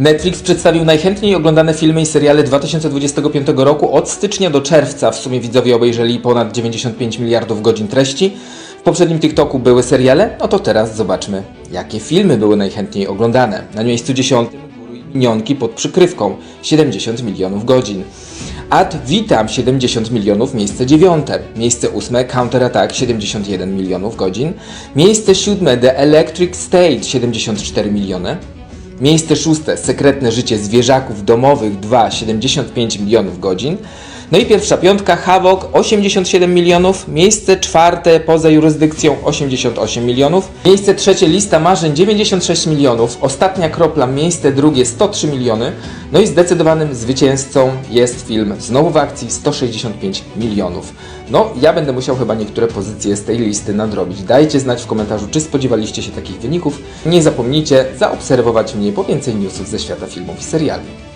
Netflix przedstawił najchętniej oglądane filmy i seriale 2025 roku. Od stycznia do czerwca w sumie widzowie obejrzeli ponad 95 miliardów godzin treści. W poprzednim TikToku były seriale, no to teraz zobaczmy, jakie filmy były najchętniej oglądane. Na miejscu 10 Guru i Minionki pod przykrywką 70 milionów godzin. Ad Vitam 70 milionów, miejsce 9. Miejsce 8 Counter Attack 71 milionów godzin. Miejsce 7 The Electric State 74 miliony. Miejsce szóste Sekretne życie zwierzaków domowych 2 75 milionów godzin. No i pierwsza piątka Havok 87 milionów. Miejsce czwarte poza jurysdykcją 88 milionów. Miejsce trzecie Lista marzeń 96 milionów. Ostatnia kropla miejsce drugie 103 miliony. No i zdecydowanym zwycięzcą jest film Znowu w akcji 165 milionów. No, ja będę musiał chyba niektóre pozycje z tej listy nadrobić. Dajcie znać w komentarzu, czy spodziewaliście się takich wyników. Nie zapomnijcie zaobserwować mnie po więcej newsów ze świata filmów i seriali.